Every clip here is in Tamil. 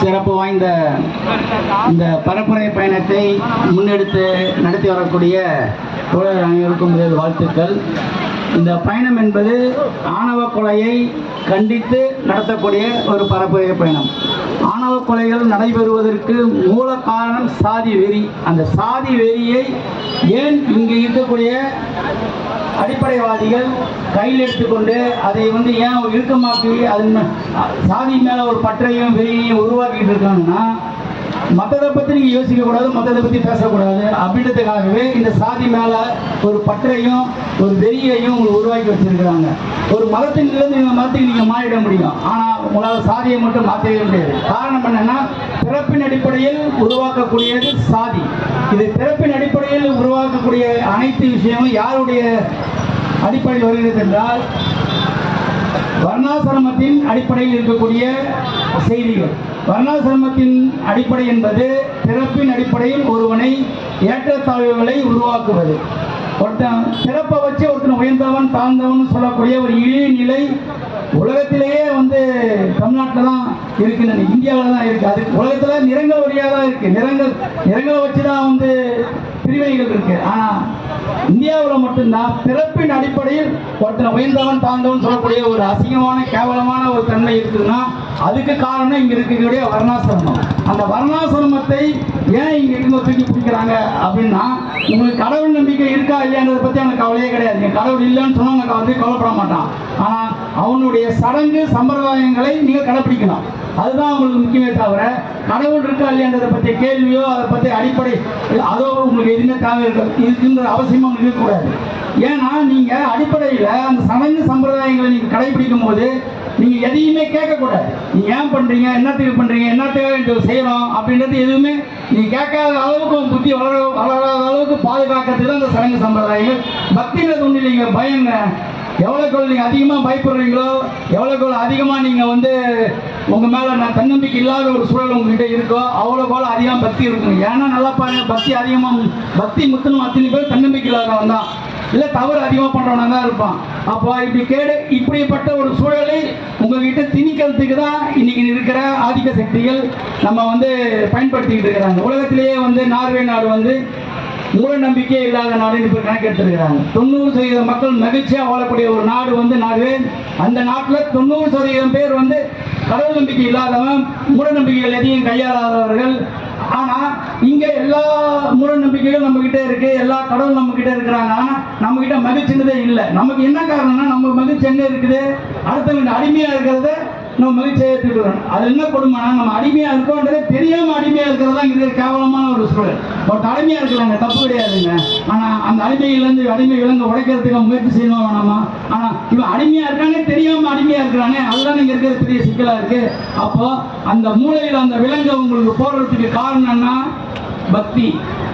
சிறப்பு வாய்ந்த இந்த பரப்புரை பயணத்தை முன்னெடுத்து நடத்தி வரக்கூடிய தோழர் அனைவருக்கும் வாழ்த்துக்கள். இந்த பயணம் என்பது ஆணவ கொலையை கண்டித்து நடத்தக்கூடிய ஒரு பரப்புரை பயணம். ஆணவ கொலைகள் நடைபெறுவதற்கு மூல காரணம் சாதி வெறி. அந்த சாதி வெறியை ஏன் இங்கு இருக்கக்கூடிய அடிப்படைவாதிகள் கையில் எடுத்துக்கொண்டு அதை வந்து ஏன் இறுக்கமாக்கி அதன் சாதி மேலே ஒரு பற்றையும் வெறியையும் உருவாக்கிட்டு இருக்காங்கன்னா மற்றதை பற்றி நீங்கள் யோசிக்கக்கூடாது மற்றதை பற்றி பேசக்கூடாது. அப்படின்றதுக்காகவே இந்த சாதி மேலே ஒரு பற்றையும் ஒரு வெறியையும் உங்களை உருவாக்கி வச்சிருக்கிறாங்க. ஒரு மதத்திலிருந்து இந்த மதத்துக்கு நீங்கள் மாறிட முடியும். ஆனால் உங்களால் சாதியை மட்டும் மாற்றவே முடியாது. காரணம் என்னன்னா பிறப்பின் அடிப்படையில் உருவாக்கக்கூடியது சாதி. இது பிறப்பின் அடிப்படையில் உருவாக்கக்கூடிய அனைத்து விஷயமும் யாருடைய அடிப்படையில் வருகிறது என்றால் வர்ணாசிரமத்தின் அடிப்படையில் இருக்கக்கூடிய செய்திகள். வர்ணாசிரமத்தின் அடிப்படை என்பது பிறப்பின் அடிப்படையில் ஒருவனை ஏற்றத்தாழ்வுகளை உருவாக்குவது. ஒருத்தன் பிறப்பை வச்சு ஒருத்தன் உயர்ந்தவன் தாழ்ந்தவன் சொல்லக்கூடிய ஒரு இழிநிலை உலகத்திலேயே வந்து தமிழ்நாட்டில் தான் இருக்குன்னு இந்தியாவில் தான் இருக்குது அது உலகத்தில் நிறங்கள் வழியாக தான் இருக்குது நிறங்கள் நிறங்களை வச்சு தான் வந்து பிரிவினைகள் இருக்கு. ஆனால் இந்தியாவில் மட்டும்தான் பிறப்பின் அடிப்படையில் ஒருத்தனை உயர்ந்தவன் தாழ்ந்தவன் சொல்லக்கூடிய ஒரு அசிங்கமான கேவலமான ஒரு தன்மை இருக்குதுன்னா அதுக்கு காரணம் இங்கே இருக்கக்கூடிய வர்ணாசிரமம். அந்த வர்ணாசிரமத்தை ஏன் இங்கே இருந்து தூக்கி பிடிக்கிறாங்க அப்படின்னா உங்களுக்கு கடவுள் நம்பிக்கை இருக்கா இல்லையான்றதை பற்றி அவனுக்கு கவலையே கிடையாது. நீங்க கடவுள் இல்லைன்னு சொன்னால் அவனுக்கு வந்து கவலைப்பட மாட்டான். ஆனால் அவனுடைய சடங்கு சம்பிரதாயங்களை நீங்கள் கடைப்பிடிக்கணும் அதுதான் உங்களுக்கு முக்கியமே தவிர கடவுள் இருக்கா இல்லையான்றதை பற்றி கேள்வியோ அதை பற்றி அடிப்படை அதோ உங்களுக்கு எதுவுமே தேவை இருக்கின்ற அவசியமும் இருக்கக்கூடாது. ஏன்னா நீங்க அடிப்படையில் அந்த சடங்கு சம்பிரதாயங்களை நீங்க கடைபிடிக்கும் போது நீங்க எதையுமே கேட்கக்கூடாது. நீங்க ஏன் பண்றீங்க? என்னத்துக்கு பண்றீங்க? என்னத்துக்காக செய்யறோம்? அப்படின்றது எதுவுமே நீ கேட்காத அளவுக்கு உன் புத்தி வளர வளராத அளவுக்கு பாதுகாக்கிறதுக்கு தான் அந்த சடங்கு சம்பிரதாயங்கள். பக்திங்கிறது ஒன்று இல்லைங்க பயங்க எவ்வளோக்கு நீங்கள் அதிகமாக பயப்படுறீங்களோ எவ்வளோக்கு அதிகமாக நீங்கள் வந்து உங்கள் மேலே நான் தன்னம்பிக்கை இல்லாத ஒரு சூழல் உங்ககிட்ட இருக்கோ அவ்வளோ அவ்வளோ அதிகமாக பக்தி இருக்கும் ஏன்னா நல்லா பாருங்க பக்தி அதிகமாக பக்தி முத்தனும் அத்தனை பேர் தன்னம்பிக்கை இல்லாதவன் தான். இல்லை தவறு அதிகமாக பண்ணுறவனாக தான் இருப்பான். அப்போ இப்படி கேடு இப்படிப்பட்ட ஒரு சூழலை உங்ககிட்ட திணிக்கிறதுக்கு தான் இன்னைக்கு இருக்கிற ஆதிக்க சக்திகள் நம்ம வந்து பயன்படுத்திக்கிட்டு இருக்கிறாங்க. உலகத்திலேயே வந்து நார்வே நாடு வந்து மூட நம்பிக்கையே இல்லாத நாடுன்னு இப்போ கணக்கெடுத்திருக்கிறாங்க தொண்ணூறு சதவீதம் மக்கள் மகிழ்ச்சியாக வாழக்கூடிய ஒரு நாடு வந்து நாடு அந்த நாட்டில் தொண்ணூறு சதவீதம் பேர் வந்து கடவுள் நம்பிக்கை இல்லாதவன் மூட நம்பிக்கைகள் எதையும் கையாளாதவர்கள். ஆனால் இங்கே எல்லா மூட நம்பிக்கைகளும் நம்மக்கிட்ட இருக்குது எல்லா கடவுள் நம்மக்கிட்ட இருக்கிறாங்க. ஆனால் நம்ம மகிழ்ச்சினதே இல்லை. நமக்கு என்ன காரணம்னா நம்ம மகிழ்ச்சி என்ன இருக்குது? அடுத்தவங்க அடிமையாக இருக்கிறத நம்ம மகிழ்ச்சியை ஏற்றுக்கிறோம் அது என்ன கொடுமைனா நம்ம அடிமையாக இருக்கோன்றதே அடிமையாக இருக்கிறது இருக்கிறதா இருக்கிற கேவலமான ஒரு சூழல். ஒரு தலைமையாக இருக்கலாங்க தப்பு கிடையாதுங்க. ஆனால் அந்த அடிமையிலேருந்து அடிமை விலங்கு உடைக்கிறதுக்கு முயற்சி செய்யணும் வேணாமா? ஆனால் இவன் அடிமையாக இருக்கானே தெரியாமல் அடிமையாக இருக்கிறானே அதுதான் நீங்கள் இருக்கிறது பெரிய சிக்கலாக இருக்குது அப்போது அந்த மூலையில் அந்த விலங்கை உங்களுக்கு போடுறதுக்கு காரணம் பக்தி.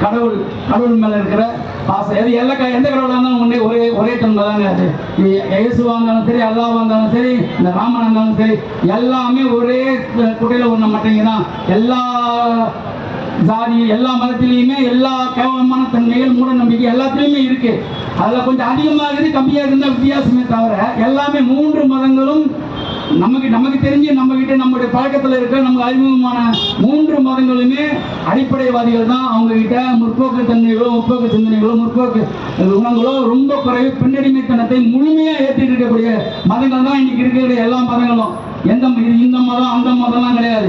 கடவுள் கடவுள் மேலே இருக்கிற ஆசை. அது எல்லா க- எந்த கடவுளாக இருந்தாலும் ஒன்றே ஒரே ஒரே தன்மை தாங்க அது. இது இருந்தாலும் சரி அல்லாவா இருந்தாலும் சரி இந்த ராமன் இருந்தாலும் சரி எல்லாமே ஒரே குட்டையில் ஒன்று மாட்டேங்க தான் எல்லா ஜாதி எல்லா மதத்திலையுமே எல்லா கேவலமான தன்மைகள் மூட நம்பிக்கை எல்லாத்துலேயுமே இருக்கு. அதில் கொஞ்சம் அதிகமாக இருந்து கம்மியாக இருந்தால் வித்தியாசமே தவிர எல்லாமே மூன்று மதங்களும் நமக்கு நமக்கு தெரிஞ்சு நம்ம கிட்ட நம்முடைய பழக்கத்தில் இருக்க நமக்கு அறிமுகமான மூன்று மதங்களுமே அடிப்படைவாதிகள் தான். அவங்க கிட்ட முற்போக்கு தன்மைகளோ முற்போக்கு சிந்தனைகளோ முற்போக்கு குணங்களோ ரொம்ப குறைவு பின்னடிமைத்தனத்தை முழுமையாக ஏற்றிட்டு இருக்கக்கூடிய மதங்கள் தான் இன்னைக்கு இருக்கிற எல்லா மதங்களும். எந்த இது இந்த மதம் அந்த மதம்லாம் கிடையாது.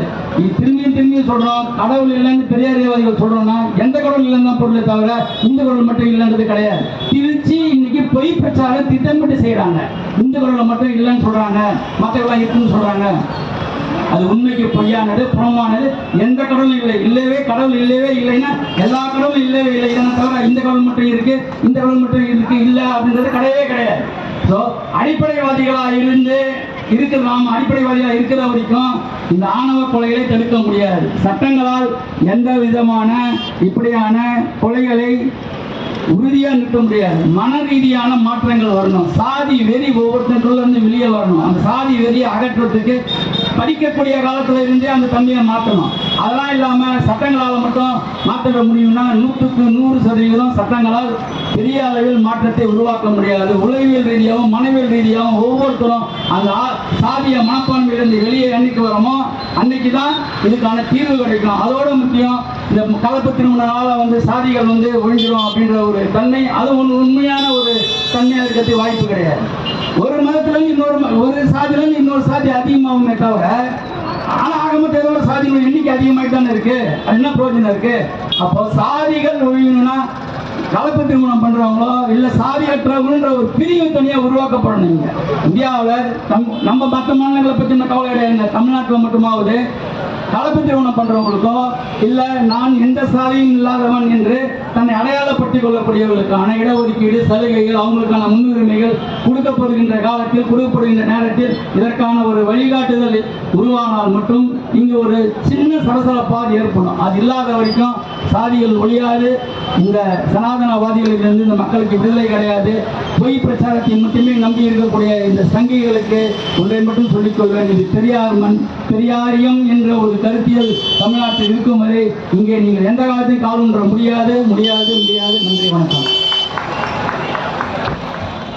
திரும்பியும் திரும்பியும் சொல்றோம் கடவுள் இல்லைன்னு பெரியாரியவாதிகள் சொல்றோம்னா எந்த கடவுள் இல்லைன்னு பொருளை தவிர இந்த கடவுள் மட்டும் இல்லைன்றது கிடையாது. திருச்சி இன்னைக்கு பொய் பிரச்சாரம் திட்டமிட்டு செய்யறாங்க இந்த கடவுள் மட்டும் இல்லைன்னு சொல்றாங்க. மற்றவெல்லாம் இருக்குன்னு சொல்றாங்க. அது உண்மைக்கு பொய்யானது புறமானது எந்த கடவுளும் இல்லை. இல்லவே கடவுள் இல்லவே இல்லைன்னா எல்லா கடவுளும் இல்லவே இல்லை. இதனை தவிர இந்த கடவுள் மட்டும் இருக்கு இந்த கடவுள் மட்டும் இருக்கு இல்லை அப்படின்றது கிடையவே கிடையாது. ஸோ அடிப்படைவாதிகளாக இருந்து இருக்கிற நாம் அடிப்படைவாதியாக இருக்கிற வரைக்கும் இந்த ஆணவ கொலைகளை தடுக்க முடியாது. சட்டங்களால் எந்த விதமான இப்படியான கொலைகளை உறுதியாக நிற்க முடியாது. மன ரீதியான மாற்றங்கள் வரணும். சாதி வெறி ஒவ்வொருத்தருக்குள்ள இருந்து வெளியே வரணும். அந்த சாதி வெறியை அகற்றுறதுக்கு படிக்கக்கூடிய காலத்துல இருந்தே அந்த தன்மையை மாற்றணும். அதெல்லாம் இல்லாமல் சட்டங்களால் மட்டும் மாற்றிட முடியும்னா நூற்றுக்கு நூறு சதவீதம் சட்டங்களால் பெரிய அளவில் மாற்றத்தை உருவாக்க முடியாது. உளவியல் ரீதியாகவும் மனவியல் ரீதியாகவும் ஒவ்வொருத்தரும் அந்த சாதிய மனப்பான்மையிலிருந்து வெளியே அன்னைக்கு வரோமோ அன்னைக்கு தான் இதுக்கான தீர்வு கிடைக்கும். அதோட முக்கியம் இந்த கலப்பு திருமணனால வந்து சாதிகள் வந்து ஒழிஞ்சிடும் அப்படின்ற ஒரு தன்மை. அது ஒன்று உண்மையான ஒரு தன்மையாக இருக்கிறது வாய்ப்பு கிடையாது. ஒரு மதத்துலேருந்து இன்னொரு ஒரு சாதியிலேருந்து இன்னொரு சாதி அதிகமாகுமே தவிர ஆனா ஆக சாதிகள் எண்ணிக்கை அதிகமாயிட்டு தானே இருக்கு? அது என்ன பிரயோஜனம் இருக்கு? அப்போ சாதிகள் ஒழியணும்னா கலப்பு திருமணம் பண்றவங்களோ இல்ல சாதியற்றவங்கன்ற ஒரு பிரிவு தனியா உருவாக்கப்படணும் இங்க இந்தியாவில் நம் நம்ம மற்ற மாநிலங்களை பத்தி இந்த கவலை கிடையாது. தமிழ்நாட்டில் மட்டுமாவது கலப்பு திருமணம் பண்றவங்களுக்கோ இல்ல நான் எந்த சாதியும் இல்லாதவன் என்று தன்னை அடையாளப்படுத்திக் கொள்ளக்கூடியவர்களுக்கான இடஒதுக்கீடு சலுகைகள் அவங்களுக்கான முன்னுரிமைகள் கொடுக்கப்படுகின்ற காலத்தில் கொடுக்கப்படுகின்ற நேரத்தில் இதற்கான ஒரு வழிகாட்டுதல் உருவானால் மட்டும் இங்கே ஒரு சின்ன சலசலப்பாக ஏற்படும். அது இல்லாத வரைக்கும் சாதிகள் ஒழியாது. இந்த சனாதனவாதிகளிலிருந்து இந்த மக்களுக்கு விடுதலை கிடையாது. பொய் பிரச்சாரத்தை மட்டுமே நம்பி இருக்கக்கூடிய இந்த சங்கிகளுக்கு ஒன்றை மட்டும் சொல்லிக் கொள்வேன் இது பெரியார் மண் பெரியாரியம் என்ற ஒரு கருத்தியல் தமிழ்நாட்டில் இருக்கும் வரை இங்கே நீங்கள் எந்த காலத்தையும் காலம் முடியாது முடியாது முடியாது. நன்றி வணக்கம்.